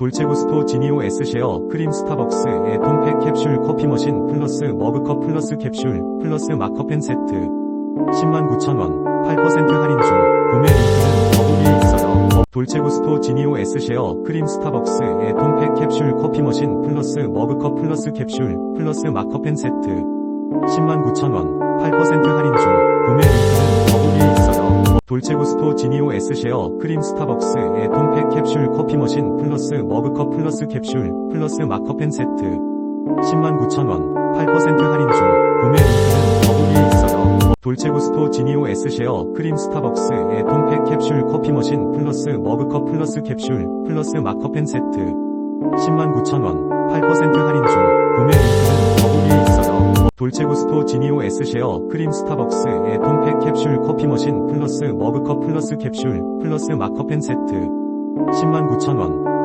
돌체구스토 지니오 S쉐어 크림 스타벅스 애통팩 캡슐 커피 머신 플러스 머그컵 플러스 캡슐 플러스 마커펜 세트 109,000원 8% 할인 중 구매 링크는 더보기에 있어요. 돌체구스토 지니오 S쉐어 크림 스타벅스 애통팩 캡슐 커피 머신 플러스 머그컵 플러스 캡슐 플러스 마커펜 세트 109,000원 돌체구스토 지니오 S쉐어 크림 스타벅스 애통팩 캡슐 커피 머신 플러스 머그컵 플러스 캡슐 플러스 마커펜 세트 109,000원 8% 할인 중 구매 링크는 더보기에 있어요. 돌체구스토 지니오 S쉐어 크림 스타벅스 애통팩 캡슐 커피 머신 플러스 머그컵 플러스 캡슐 플러스 마커펜 세트 109,000원 8% 할인 중 구매 링크는 더보기에 있어요. 돌체구스토 지니오 S쉐어 크림 스타벅스 애통팩 캡슐 커피 머신 플러스 머그컵 플러스 캡슐 플러스 마커펜 세트. 109,000원. 8%